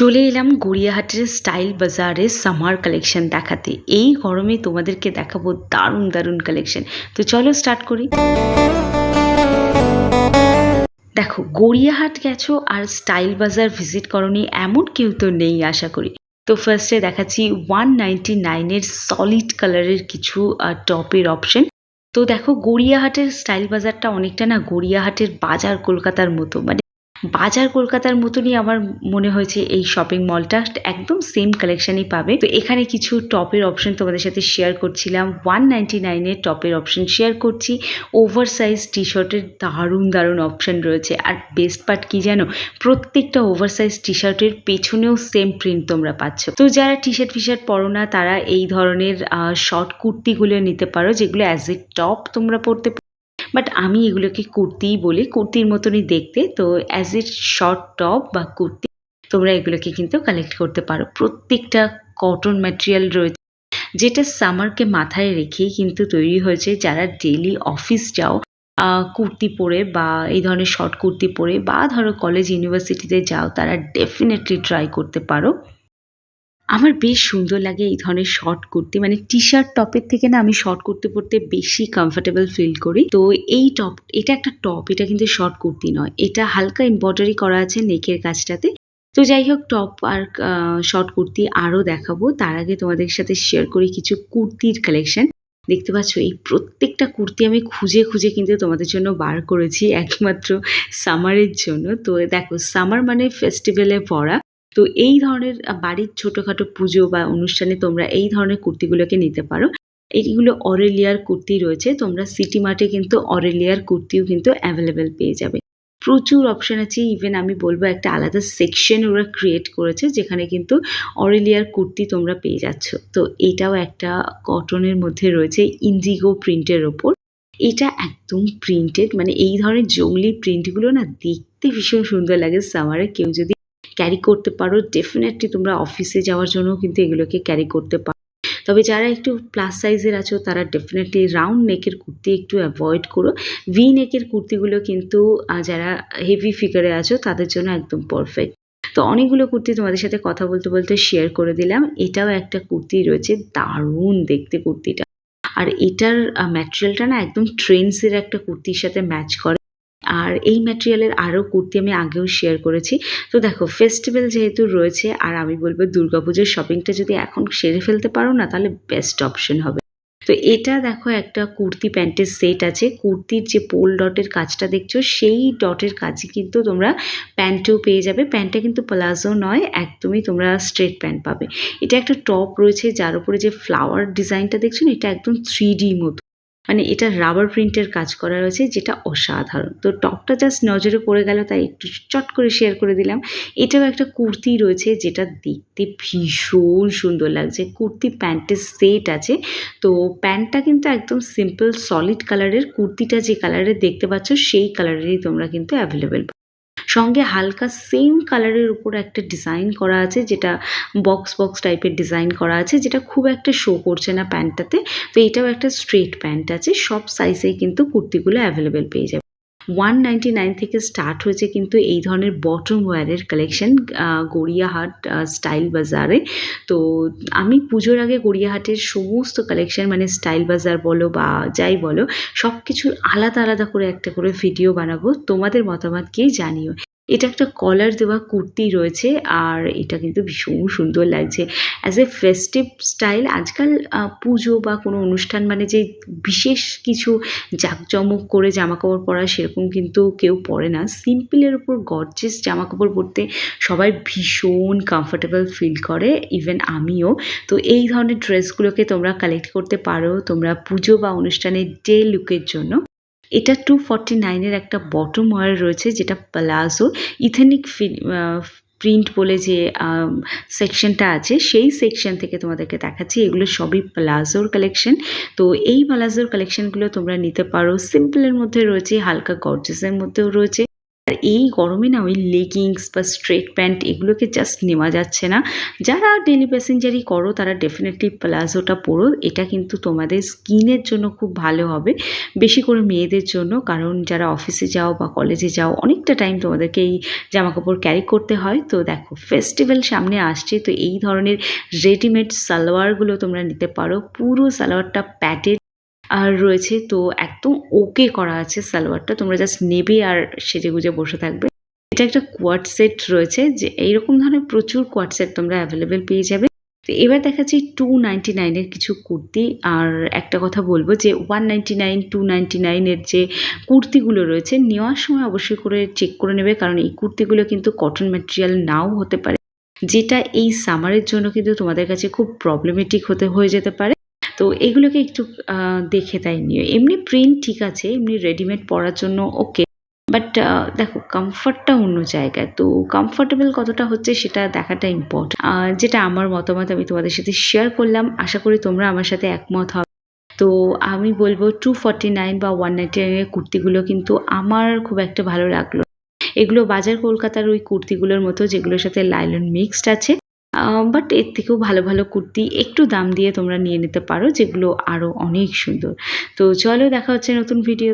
চলে এলাম গড়িয়াহাটের স্টাইল বাজারে সামার কালেকশন দেখাতে। এই গরমে তোমাদেরকে দেখাবো দারুণ দারুণ কালেকশন তো চলো স্টার্ট করি। দেখো, গড়িয়াহাট গেছো আর স্টাইল বাজার ভিজিট করনি এমন কেউ তো নেই আশা করি। তো ফার্স্টে দেখাচ্ছি ওয়ান নাইনটি নাইনের সলিড কালারের কিছু টপের অপশন তো দেখো, গড়িয়াহাটের স্টাইল বাজারটা অনেকটা না গড়িয়াহাটের বাজার কলকাতার মতো। মানে বাজার কলকাতার মতনই আমার মনে হয়েছে এই শপিং মলটা একদম সেম কালেকশনই পাবে। তো এখানে কিছু টপের অপশন তোমাদের সাথে শেয়ার করছিলাম। ওয়ান নাইনটি নাইনের টপের অপশন শেয়ার করছি। ওভার সাইজ টি শার্টের দারুণ দারুণ অপশন রয়েছে। আর বেস্ট পার্ট কি জানো? প্রত্যেকটা ওভার সাইজ টি শার্টের পেছনেও সেম প্রিন্ট তোমরা পাচ্ছ। তো যারা টি শার্ট ফি শার্ট পরো না, তারা এই ধরনের শর্ট কুর্তিগুলো নিতে পারো, যেগুলো অ্যাজ এ টপ তোমরা পরতে বাট আমি এগুলোকে কুর্তিই বলি, কুর্তির মতনই দেখতে। তো অ্যাজ এ শর্ট টপ বা কুর্তি, তোমরা এগুলোকে কিন্তু কালেক্ট করতে পারো। প্রত্যেকটা কটন ম্যাটেরিয়াল রয়েছে, যেটা সামারকে মাথায় রেখেই কিন্তু তৈরি হয়েছে। যারা ডেলি অফিস যাও কুর্তি পরে বা এই ধরনের শর্ট কুর্তি পরে বা ধরো কলেজ ইউনিভার্সিটিতে যাও, তারা ডেফিনেটলি ট্রাই করতে পারো। আমার বেশ সুন্দর লাগে এই ধরনের শর্ট কুর্তি। মানে টি শার্ট টপের থেকে না আমি শর্ট কুর্তি পরতে বেশি কমফোর্টেবল ফিল করি। তো এই টপ এটা একটা টপ এটা কিন্তু শর্ট কুর্তি নয়। এটা হালকা এমব্রয়ডারি করা আছে নেকের কাজটাতে। তো যাই হোক টপ আর শর্ট কুর্তি আরও দেখাবো। তার আগে তোমাদের সাথে শেয়ার করি কিছু কুর্তির কালেকশন দেখতে পাচ্ছ, এই প্রত্যেকটা কুর্তি আমি খুঁজে খুঁজে কিন্তু তোমাদের জন্য বার করেছি একমাত্র সামারের জন্য। তো দেখো সামার মানে ফেস্টিভ্যালে ভরা। তো এই ধরনের বাড়ির ছোটোখাটো পুজো বা অনুষ্ঠানে তোমরা এই ধরনের কুর্তিগুলোকে নিতে পারো। এইগুলো অরেলিয়ার কুর্তি রয়েছে, তোমরা সিটি মার্টে কিন্তু অরেলিয়ার কুর্তিও কিন্তু অ্যাভেলেবেল পেয়ে যাবে। প্রচুর অপশন আছে ইভেন আমি বলব একটা আলাদা সেকশন ওরা ক্রিয়েট করেছে, যেখানে কিন্তু অরেলিয়ার কুর্তি তোমরা পেয়ে যাচ্ছ। তো এটাও একটা কটনের মধ্যে রয়েছে ইন্ডিগো প্রিন্টের ওপর। এটা একদম প্রিন্টেড মানে এই ধরনের জঙ্গলি প্রিন্টগুলো না দেখতে ভীষণ সুন্দর লাগে সামারে কেউ যদি ক্যারি করতে পারো। ডেফিনেটলি তোমরা অফিসে যাওয়ার জন্য কিন্তু এগুলোকে ক্যারি করতে পারো তবে যারা একটু প্লাস সাইজের আছো, তারা ডেফিনেটলি রাউন্ড নেকের কুর্তি একটু অ্যাভয়েড করো। ভি নেকের কুর্তিগুলো কিন্তু যারা হেভি ফিগারে আছো, তাদের জন্য একদম পারফেক্ট তো অনেকগুলো কুর্তি তোমাদের সাথে কথা বলতে বলতে শেয়ার করে দিলাম। এটাও একটা কুর্তি রয়েছে, দারুণ দেখতে কুর্তিটা। আর এটার ম্যাটেরিয়ালটা না একদম ট্রেন্ডসের একটা কুর্তির সাথে ম্যাচ করে। আর এই ম্যাটেরিয়ালের আরও কুর্তি আমি আগেও শেয়ার করেছি। তো দেখো ফেস্টিভ্যাল যেহেতু রয়েছে, আর আমি বলব দুর্গাপুজোর শপিংটা যদি এখন সেরে ফেলতে পারো না, তাহলে বেস্ট অপশন হবে। তো এটা দেখো, একটা কুর্তি প্যান্টের সেট আছে। কুর্তির যে পোল ডটের কাজটা দেখছ, সেই ডটের কাজই কিন্তু তোমরা প্যান্টেও পেয়ে যাবে। প্যান্টটা কিন্তু প্লাজো নয়, একদমই তোমরা স্ট্রেট প্যান্ট পাবে। এটা একটা টপ রয়েছে, যার উপরে যে ফ্লাওয়ার ডিজাইনটা দেখছ না, এটা একদম থ্রি মতো। মানে এটা রাবার প্রিন্টের কাজ করা রয়েছে, যেটা অসাধারণ। তো টপটা জাস্ট নজরে পড়ে গেল, তাই একটু চট করে শেয়ার করে দিলাম। এটাও একটা কুর্তি রয়েছে, যেটা দেখতে ভীষণ সুন্দর লাগছে। কুর্তি প্যান্টের সেট আছে। তো প্যান্টটা কিন্তু একদম সিম্পল সলিড কালারের কুর্তিটা যে কালারের দেখতে পাচ্ছ, সেই কালারেরই তোমরা কিন্তু অ্যাভেলেবেল সঙ্গে হালকা সেম কালারের উপর একটা ডিজাইন করা আছে, যেটা বক্স বক্স টাইপের ডিজাইন করা আছে, যেটা খুব একটা শো করছে না প্যান্টটাতে তো এটাও একটা স্ট্রেট প্যান্ট আছে, সব সাইজেই কিন্তু কুর্তিগুলো অ্যাভেলেবেল পেয়ে যাবে। ওয়ান নাইন থেকে স্টার্ট হয়েছে কিন্তু এই ধরনের বটম ওয়্যারের কালেকশন গড়িয়াহাট স্টাইল বাজারে। তো আমি পুজোর আগে গড়িয়াহাটের সমস্ত কালেকশন মানে স্টাইল বাজার বলো বা যাই বলো সব কিছুর আলাদা আলাদা করে একটা করে ভিডিও বানাবো। তোমাদের মতামত মতামতকেই জানিও। এটা একটা কলার দেওয়া কুর্তি রয়েছে আর এটা কিন্তু ভীষণ সুন্দর লাগছে। অ্যাজ এ ফেস্টিভ স্টাইল আজকাল পুজো বা কোনো অনুষ্ঠান মানে যে বিশেষ কিছু জাঁকজমক করে জামাকাপড় পরা সেরকম কিন্তু কেউ পরে না। সিম্পলের উপর গর্জেস জামাকাপড় পরতে সবাই ভীষণ কমফোর্টেবল ফিল করে ইভেন আমিও। তো এই ধরনের ড্রেসগুলোকে তোমরা কালেক্ট করতে পারো তোমরা পুজো বা অনুষ্ঠানের ডে লুকের জন্য। এটা টু ফর্টি নাইনের একটা বটম ওয়ার রয়েছে, যেটা প্লাজো ইথেনিক প্রিন্ট বলে যে সেকশনটা আছে, সেই সেকশন থেকে তোমাদেরকে দেখাচ্ছি, এগুলো সবই প্লাজোর কালেকশন তো এই প্লাজোর কালেকশনগুলো তোমরা নিতে পারো সিম্পলের মধ্যে রয়েছে, হালকা গর্জেসের মধ্যেও রয়েছে। আর এই গরমে না ওই লেগিংস বা স্ট্রেট প্যান্ট এগুলোকে জাস্ট নেওয়া যাচ্ছে না। যারা ডেলি প্যাসেঞ্জারই করো, তারা ডেফিনেটলি প্লাজোটা পরো। এটা কিন্তু তোমাদের স্কিনের জন্য খুব ভালো হবে। বেশি করে মেয়েদের জন্য, কারণ যারা অফিসে যাও বা কলেজে যাও, অনেকটা টাইম তোমাদেরকে এই জামা কাপড় ক্যারি করতে হয়। তো দেখো ফেস্টিভ্যাল সামনে আসছে, তো এই ধরনের রেডিমেড সালোয়ারগুলো তোমরা নিতে পারো। পুরো সালোয়ারটা প্যাটেড আর রয়েছে তো একদম ওকে করা আছে সালোয়ারটা। তোমরা জাস্ট নেবে আর সেজে গুজে বসে থাকবে। এটা একটা কোয়াড সেট রয়েছে যে এইরকম ধরনের প্রচুর কোয়াড সেট তোমরা অ্যাভেলেবেল পেয়ে যাবে। তো এবার দেখাচ্ছি টু নাইনটি নাইনের কিছু কুর্তি। আর একটা কথা বলব যে one ninety nine two ninety নাইনের যে কুর্তিগুলো রয়েছে, নেওয়ার সময় অবশ্যই করে চেক করে নেবে, কারণ এই কুর্তিগুলো কিন্তু কটন ম্যাটেরিয়াল নাও হতে পারে। যেটা এই সামারের জন্য কিন্তু তোমাদের কাছে খুব প্রবলেমেটিক হতে, হয়ে যেতে পারে। তো এগুলোকে একটু দেখে তাই নিও। এমনি প্রিন্ট ঠিক আছে, এমনি রেডিমেড পরার জন্য ওকে বাট দেখো কমফর্টটা অন্য জায়গায়। তো কমফোর্টেবল কতটা হচ্ছে সেটা দেখাটা ইম্পর্টেন্ট যেটা আমার মতামত আমি তোমাদের সাথে শেয়ার করলাম। আশা করি তোমরা আমার সাথে একমত হবে তো আমি বলব টু ফর্টি নাইন বা ওয়ান নাইনটি নাইনের কুর্তিগুলো কিন্তু আমার খুব একটা ভালো লাগল এগুলো বাজার কলকাতার ওই কুর্তিগুলোর মতো যেগুলোর সাথে লাইলন মিক্সড আছে। বাট এর থেকেও ভালো ভালো কুর্তি একটু দাম দিয়ে তোমরা নিয়ে নিতে পারো, যেগুলো আরও অনেক সুন্দর। তো চলো দেখা হচ্ছে নতুন ভিডিও